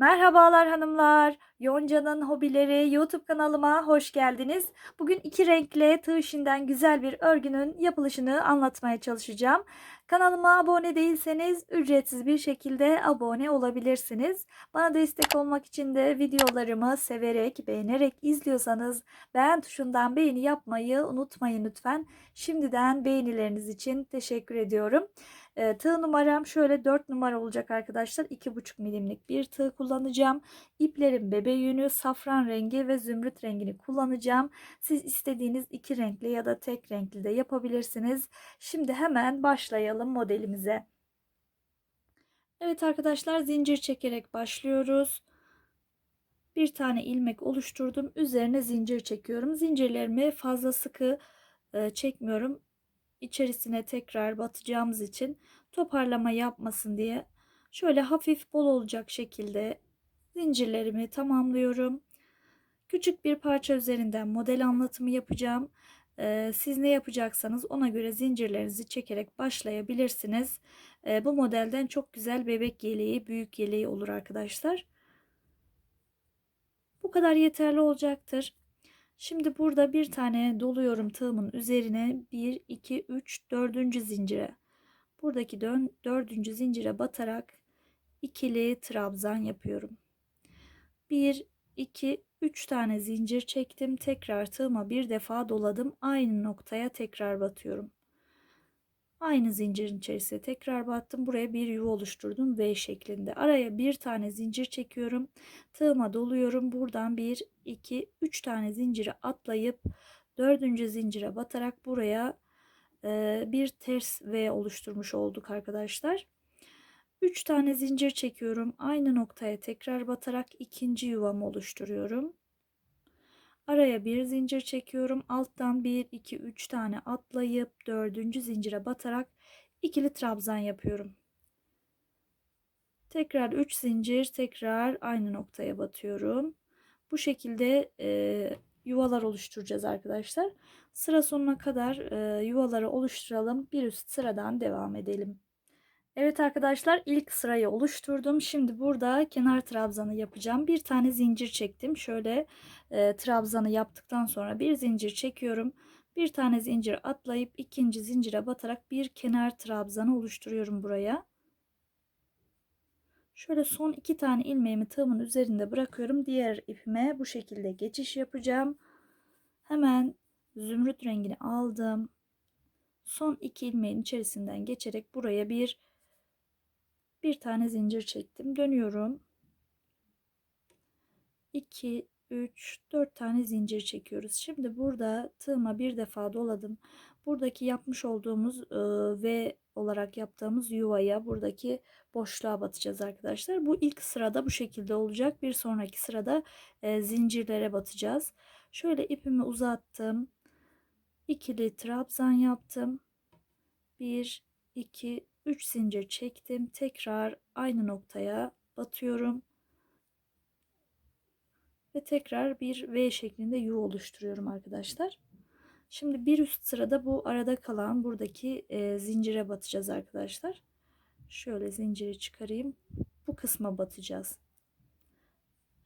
Merhabalar hanımlar. Yonca'nın hobileri YouTube kanalıma hoş geldiniz. Bugün iki renkli tığ işinden güzel bir örgünün yapılışını anlatmaya çalışacağım. Kanalıma abone değilseniz ücretsiz bir şekilde abone olabilirsiniz. Bana destek olmak için de videolarımı severek, beğenerek izliyorsanız beğen tuşundan beğeni yapmayı unutmayın lütfen. Şimdiden beğenileriniz için teşekkür ediyorum. E, tığ numaram şöyle 4 numara olacak arkadaşlar. 2,5 milimlik bir tığ kullanacağım. İplerin bebe yünü, safran rengi ve zümrüt rengini kullanacağım. Siz istediğiniz iki renkli ya da tek renkli de yapabilirsiniz. Şimdi hemen başlayalım modelimize. Evet arkadaşlar zincir çekerek başlıyoruz. Bir tane ilmek oluşturdum. Üzerine zincir çekiyorum. Zincirlerimi fazla sıkı e, çekmiyorum içerisine tekrar batacağımız için toparlama yapmasın diye şöyle hafif bol olacak şekilde zincirlerimi tamamlıyorum. Küçük bir parça üzerinden model anlatımı yapacağım. Ee, siz ne yapacaksanız ona göre zincirlerinizi çekerek başlayabilirsiniz. Ee, bu modelden çok güzel bebek yeleği, büyük yeleği olur arkadaşlar. Bu kadar yeterli olacaktır. Şimdi burada bir tane doluyorum tığımın üzerine 1 2 3 4. zincire. Buradaki dön, 4. zincire batarak ikili trabzan yapıyorum. 1 2 3 tane zincir çektim. Tekrar tığıma bir defa doladım. Aynı noktaya tekrar batıyorum. Aynı zincirin içerisine tekrar battım. Buraya bir yuva oluşturdum V şeklinde. Araya bir tane zincir çekiyorum. Tığıma doluyorum. Buradan bir, iki, üç tane zinciri atlayıp dördüncü zincire batarak buraya bir ters V oluşturmuş olduk arkadaşlar. Üç tane zincir çekiyorum. Aynı noktaya tekrar batarak ikinci yuvamı oluşturuyorum. Araya bir zincir çekiyorum. Alttan 1, 2, 3 tane atlayıp dördüncü zincire batarak ikili trabzan yapıyorum. Tekrar 3 zincir tekrar aynı noktaya batıyorum. Bu şekilde e, yuvalar oluşturacağız arkadaşlar. Sıra sonuna kadar e, yuvaları oluşturalım. Bir üst sıradan devam edelim. Evet arkadaşlar ilk sırayı oluşturdum. Şimdi burada kenar trabzanı yapacağım. Bir tane zincir çektim. Şöyle e, trabzanı yaptıktan sonra bir zincir çekiyorum. Bir tane zincir atlayıp ikinci zincire batarak bir kenar trabzanı oluşturuyorum buraya. Şöyle son iki tane ilmeğimi tığımın üzerinde bırakıyorum. Diğer ipime bu şekilde geçiş yapacağım. Hemen zümrüt rengini aldım. Son iki ilmeğin içerisinden geçerek buraya bir bir tane zincir çektim. Dönüyorum. 2 3 4 tane zincir çekiyoruz. Şimdi burada tığıma bir defa doladım. Buradaki yapmış olduğumuz e, V olarak yaptığımız yuvaya buradaki boşluğa batacağız arkadaşlar. Bu ilk sırada bu şekilde olacak. Bir sonraki sırada e, zincirlere batacağız. Şöyle ipimi uzattım. İkili trabzan yaptım. 1 2 3 zincir çektim. Tekrar aynı noktaya batıyorum. Ve tekrar bir V şeklinde yuva oluşturuyorum arkadaşlar. Şimdi bir üst sırada bu arada kalan buradaki e, zincire batacağız arkadaşlar. Şöyle zinciri çıkarayım. Bu kısma batacağız.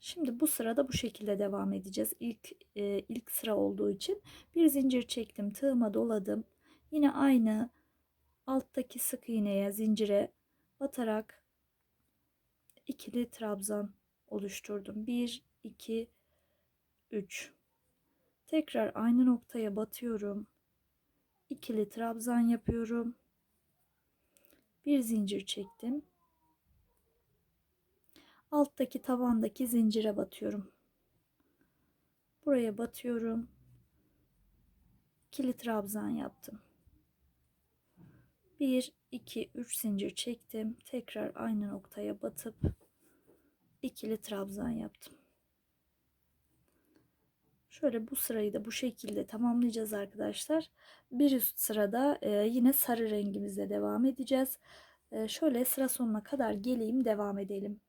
Şimdi bu sırada bu şekilde devam edeceğiz. İlk e, ilk sıra olduğu için bir zincir çektim, tığıma doladım. Yine aynı alttaki sık iğneye zincire batarak ikili trabzan oluşturdum. 1 2 3 Tekrar aynı noktaya batıyorum. İkili trabzan yapıyorum. Bir zincir çektim. Alttaki tavandaki zincire batıyorum. Buraya batıyorum. İkili trabzan yaptım. 1 2 3 zincir çektim. Tekrar aynı noktaya batıp ikili trabzan yaptım. Şöyle bu sırayı da bu şekilde tamamlayacağız arkadaşlar. Bir üst sırada e, yine sarı rengimizle devam edeceğiz. E, şöyle sıra sonuna kadar geleyim devam edelim.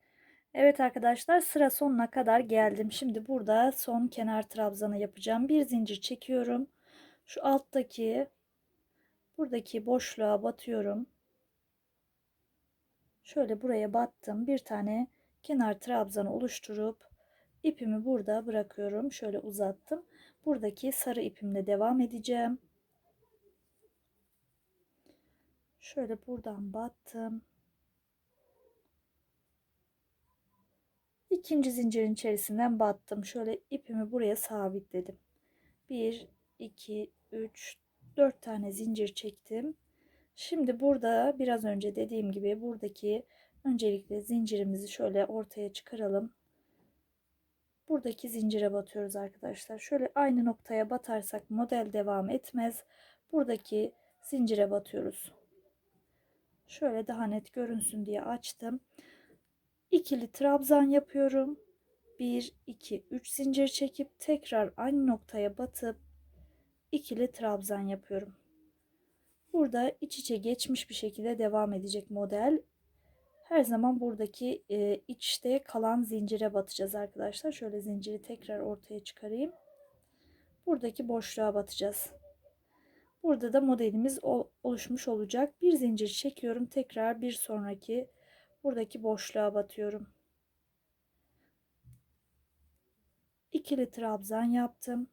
Evet arkadaşlar sıra sonuna kadar geldim. Şimdi burada son kenar trabzanı yapacağım. Bir zincir çekiyorum. Şu alttaki buradaki boşluğa batıyorum. Şöyle buraya battım. Bir tane kenar trabzanı oluşturup ipimi burada bırakıyorum. Şöyle uzattım. Buradaki sarı ipimle devam edeceğim. Şöyle buradan battım. İkinci zincirin içerisinden battım. Şöyle ipimi buraya sabitledim. 1 2 3 4 tane zincir çektim. Şimdi burada biraz önce dediğim gibi buradaki öncelikle zincirimizi şöyle ortaya çıkaralım. Buradaki zincire batıyoruz arkadaşlar. Şöyle aynı noktaya batarsak model devam etmez. Buradaki zincire batıyoruz. Şöyle daha net görünsün diye açtım. İkili trabzan yapıyorum. 1 2 3 zincir çekip tekrar aynı noktaya batıp ikili trabzan yapıyorum. Burada iç içe geçmiş bir şekilde devam edecek model. Her zaman buradaki e, içte kalan zincire batacağız arkadaşlar. Şöyle zinciri tekrar ortaya çıkarayım. Buradaki boşluğa batacağız. Burada da modelimiz oluşmuş olacak. Bir zincir çekiyorum. Tekrar bir sonraki buradaki boşluğa batıyorum. İkili trabzan yaptım.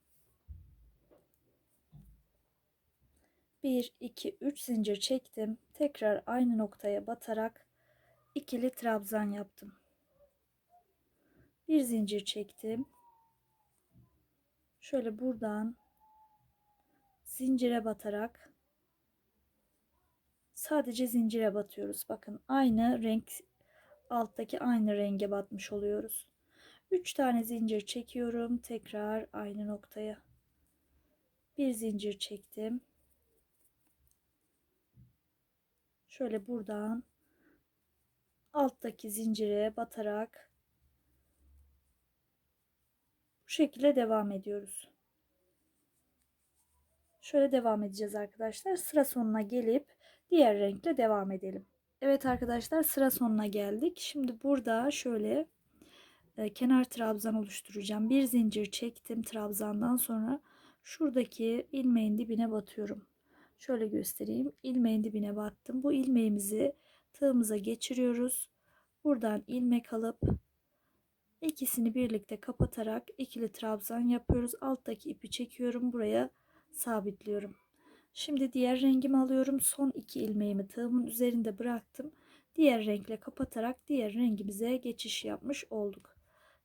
1 2 3 zincir çektim. Tekrar aynı noktaya batarak ikili trabzan yaptım. Bir zincir çektim. Şöyle buradan zincire batarak sadece zincire batıyoruz. Bakın aynı renk alttaki aynı renge batmış oluyoruz. 3 tane zincir çekiyorum. Tekrar aynı noktaya. Bir zincir çektim. Şöyle buradan alttaki zincire batarak bu şekilde devam ediyoruz. Şöyle devam edeceğiz arkadaşlar. Sıra sonuna gelip diğer renkle devam edelim. Evet arkadaşlar sıra sonuna geldik. Şimdi burada şöyle e, kenar trabzan oluşturacağım. Bir zincir çektim trabzandan sonra şuradaki ilmeğin dibine batıyorum. Şöyle göstereyim. ilmeğin dibine battım. Bu ilmeğimizi tığımıza geçiriyoruz. Buradan ilmek alıp ikisini birlikte kapatarak ikili trabzan yapıyoruz. Alttaki ipi çekiyorum. Buraya sabitliyorum. Şimdi diğer rengimi alıyorum. Son iki ilmeğimi tığımın üzerinde bıraktım. Diğer renkle kapatarak diğer rengimize geçiş yapmış olduk.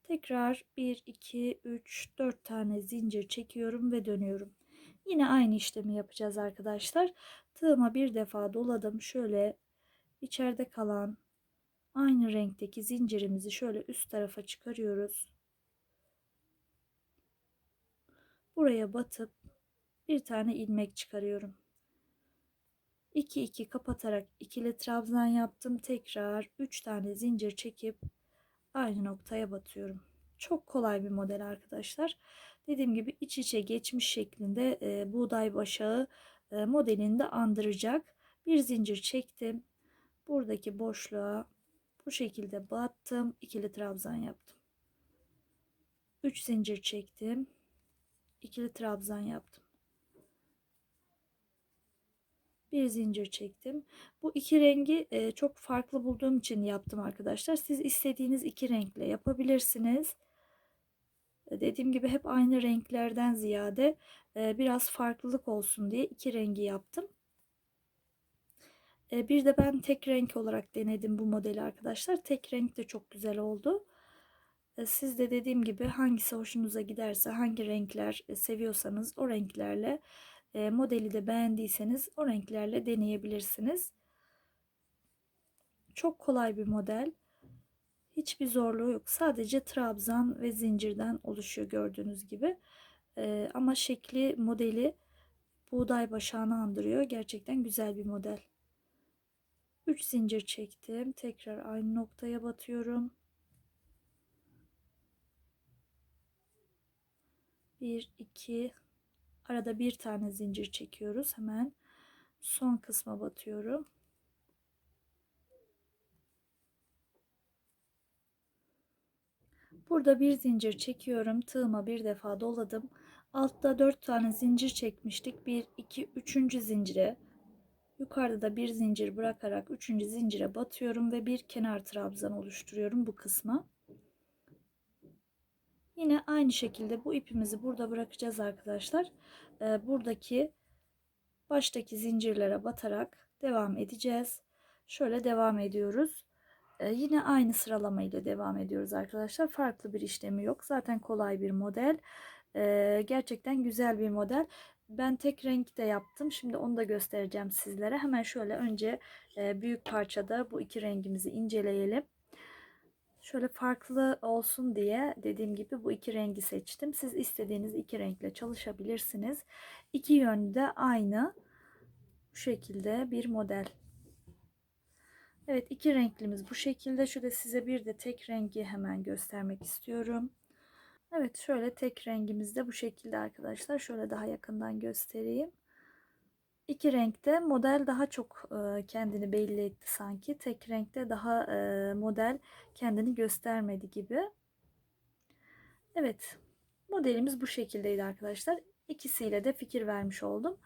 Tekrar 1, 2, 3, 4 tane zincir çekiyorum ve dönüyorum. Yine aynı işlemi yapacağız arkadaşlar. Tığıma bir defa doladım. Şöyle içeride kalan aynı renkteki zincirimizi şöyle üst tarafa çıkarıyoruz. Buraya batıp bir tane ilmek çıkarıyorum. 2 2 kapatarak ikili trabzan yaptım. Tekrar 3 tane zincir çekip aynı noktaya batıyorum. Çok kolay bir model arkadaşlar. Dediğim gibi iç içe geçmiş şeklinde e, buğday başağı e, modelini de andıracak. Bir zincir çektim. Buradaki boşluğa bu şekilde battım. ikili trabzan yaptım. 3 zincir çektim. ikili trabzan yaptım. Bir zincir çektim. Bu iki rengi e, çok farklı bulduğum için yaptım arkadaşlar. Siz istediğiniz iki renkle yapabilirsiniz. E, dediğim gibi hep aynı renklerden ziyade e, biraz farklılık olsun diye iki rengi yaptım. E, bir de ben tek renk olarak denedim bu modeli arkadaşlar. Tek renk de çok güzel oldu. Siz de dediğim gibi hangisi hoşunuza giderse, hangi renkler seviyorsanız o renklerle modeli de beğendiyseniz o renklerle deneyebilirsiniz. Çok kolay bir model. Hiçbir zorluğu yok. Sadece trabzan ve zincirden oluşuyor gördüğünüz gibi. Ee, ama şekli, modeli buğday başağını andırıyor. Gerçekten güzel bir model. 3 zincir çektim. Tekrar aynı noktaya batıyorum. 1 2 arada bir tane zincir çekiyoruz. Hemen son kısma batıyorum. Burada bir zincir çekiyorum. Tığıma bir defa doladım. Altta 4 tane zincir çekmiştik. 1, 2, 3. zincire Yukarıda da bir zincir bırakarak üçüncü zincire batıyorum ve bir kenar trabzan oluşturuyorum bu kısma. Yine aynı şekilde bu ipimizi burada bırakacağız arkadaşlar. Ee, buradaki baştaki zincirlere batarak devam edeceğiz. Şöyle devam ediyoruz. Ee, yine aynı sıralama ile devam ediyoruz arkadaşlar. Farklı bir işlemi yok. Zaten kolay bir model. Ee, gerçekten güzel bir model. Ben tek renk de yaptım. Şimdi onu da göstereceğim sizlere. Hemen şöyle önce e, büyük parçada bu iki rengimizi inceleyelim. Şöyle farklı olsun diye dediğim gibi bu iki rengi seçtim. Siz istediğiniz iki renkle çalışabilirsiniz. İki yönde de aynı bu şekilde bir model. Evet iki renklimiz bu şekilde. Şöyle size bir de tek rengi hemen göstermek istiyorum. Evet şöyle tek rengimiz de bu şekilde arkadaşlar. Şöyle daha yakından göstereyim. İki renkte model daha çok e, kendini belli etti sanki. Tek renkte daha e, model kendini göstermedi gibi. Evet modelimiz bu şekildeydi arkadaşlar. İkisiyle de fikir vermiş oldum.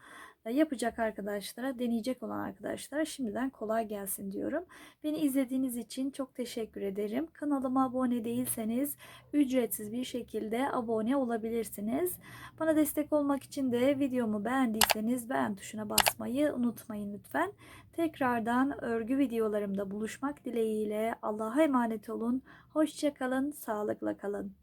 Yapacak arkadaşlara, deneyecek olan arkadaşlara şimdiden kolay gelsin diyorum. Beni izlediğiniz için çok teşekkür ederim. Kanalıma abone değilseniz ücretsiz bir şekilde abone olabilirsiniz. Bana destek olmak için de videomu beğendiyseniz beğen tuşuna basmayı unutmayın lütfen. Tekrardan örgü videolarımda buluşmak dileğiyle Allah'a emanet olun. Hoşçakalın, sağlıkla kalın.